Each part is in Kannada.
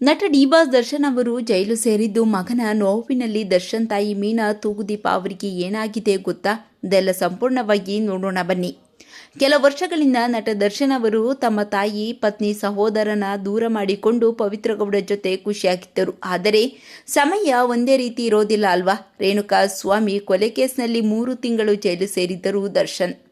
ನಟ ಡಿಬಾಸ್ ದರ್ಶನ್ ಅವರು ಜೈಲು ಸೇರಿದ್ದು ಮಗನ ನೋವಿನಲ್ಲಿ ದರ್ಶನ್ ತಾಯಿ ಮೀನಾ ತೂಗುದೀಪ ಅವರಿಗೆ ಏನಾಗಿದೆ ಗೊತ್ತಾ? ಇದೆಲ್ಲ ಸಂಪೂರ್ಣವಾಗಿ ನೋಡೋಣ ಬನ್ನಿ. ಕೆಲ ವರ್ಷಗಳಿಂದ ನಟ ದರ್ಶನ್ ಅವರು ತಮ್ಮ ತಾಯಿ, ಪತ್ನಿ, ಸಹೋದರನ ದೂರ ಮಾಡಿಕೊಂಡು ಪವಿತ್ರ ಗೌಡ ಜೊತೆ ಖುಷಿಯಾಗಿದ್ದರು. ಆದರೆ ಸಮಯ ಒಂದೇ ರೀತಿ ಇರೋದಿಲ್ಲ ಅಲ್ವಾ? ರೇಣುಕಾ ಸ್ವಾಮಿ ಕೊಲೆ ಕೇಸ್ನಲ್ಲಿ ಮೂರು ತಿಂಗಳು ಜೈಲು ಸೇರಿದ್ದರು ದರ್ಶನ್.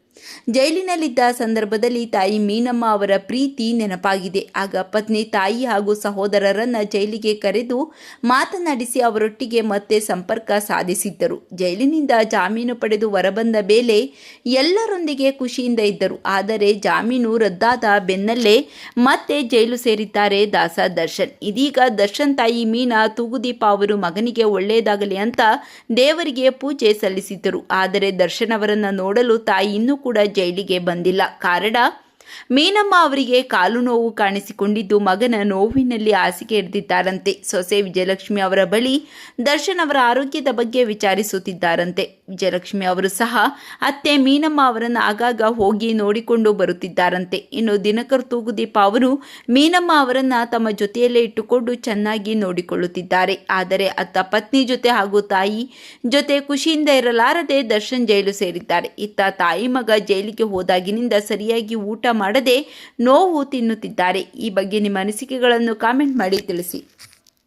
ಜೈಲಿನಲ್ಲಿದ್ದ ಸಂದರ್ಭದಲ್ಲಿ ತಾಯಿ ಮೀನಮ್ಮ ಅವರ ಪ್ರೀತಿ ನೆನಪಾಗಿದೆ. ಆಗ ಪತ್ನಿ, ತಾಯಿ ಹಾಗೂ ಸಹೋದರರನ್ನ ಜೈಲಿಗೆ ಕರೆದು ಮಾತನಾಡಿಸಿ ಅವರೊಟ್ಟಿಗೆ ಮತ್ತೆ ಸಂಪರ್ಕ ಸಾಧಿಸಿದ್ದರು. ಜೈಲಿನಿಂದ ಜಾಮೀನು ಪಡೆದು ಹೊರಬಂದ ಮೇಲೆ ಎಲ್ಲರೊಂದಿಗೆ ಖುಷಿಯಿಂದ ಇದ್ದರು. ಆದರೆ ಜಾಮೀನು ರದ್ದಾದ ಬೆನ್ನಲ್ಲೇ ಮತ್ತೆ ಜೈಲು ಸೇರಿದ್ದಾರೆ ದಾಸ ದರ್ಶನ್. ಇದೀಗ ದರ್ಶನ್ ತಾಯಿ ಮೀನಾ, ತೂಗುದೀಪ ಅವರು ಮಗನಿಗೆ ಒಳ್ಳೆಯದಾಗಲಿ ಅಂತ ದೇವರಿಗೆ ಪೂಜೆ ಸಲ್ಲಿಸಿದ್ದರು. ಆದರೆ ದರ್ಶನ್ ಅವರನ್ನು ನೋಡಲು ತಾಯಿ ಇನ್ನೂ ಕೂಡ ಜೈಲಿಗೆ ಬಂದಿಲ್ಲ. ಕಾರಣ ಮೀನಮ್ಮ ಅವರಿಗೆ ಕಾಲು ನೋವು ಕಾಣಿಸಿಕೊಂಡಿದ್ದು ಮಗನ ನೋವಿನಲ್ಲಿ ಹಾಸಿಗೆ ಹಿಡಿದಿದ್ದಾರಂತೆ. ಸೊಸೆ ವಿಜಯಲಕ್ಷ್ಮಿ ಅವರ ಬಳಿ ದರ್ಶನ್ ಅವರ ಆರೋಗ್ಯದ ಬಗ್ಗೆ ವಿಚಾರಿಸುತ್ತಿದ್ದಾರಂತೆ. ವಿಜಯಲಕ್ಷ್ಮಿ ಅವರು ಸಹ ಅತ್ತೆ ಮೀನಮ್ಮ ಅವರನ್ನು ಆಗಾಗ ಹೋಗಿ ನೋಡಿಕೊಂಡು ಬರುತ್ತಿದ್ದಾರಂತೆ. ಇನ್ನು ದಿನಕರ್ ತೂಗುದೀಪ ಅವರು ಮೀನಮ್ಮ ಅವರನ್ನ ತಮ್ಮ ಜೊತೆಯಲ್ಲೇ ಇಟ್ಟುಕೊಂಡು ಚೆನ್ನಾಗಿ ನೋಡಿಕೊಳ್ಳುತ್ತಿದ್ದಾರೆ. ಆದರೆ ಅತ್ತ ಪತ್ನಿ ಜೊತೆ ಹಾಗೂ ತಾಯಿ ಜೊತೆ ಖುಷಿಯಿಂದ ಇರಲಾರದೆ ದರ್ಶನ್ ಜೈಲು ಸೇರಿದ್ದಾರೆ. ಇತ್ತ ತಾಯಿ ಮಗ ಜೈಲಿಗೆ ಹೋದಾಗಿನಿಂದ ಸರಿಯಾಗಿ ಊಟ ಮಾಡದೆ ನೋವು ತಿನ್ನುತ್ತಿದ್ದಾರೆ. ಈ ಬಗ್ಗೆ ನಿಮ್ಮ ಅನಿಸಿಕೆಗಳನ್ನು ಕಾಮೆಂಟ್ ಮಾಡಿ ತಿಳಿಸಿ.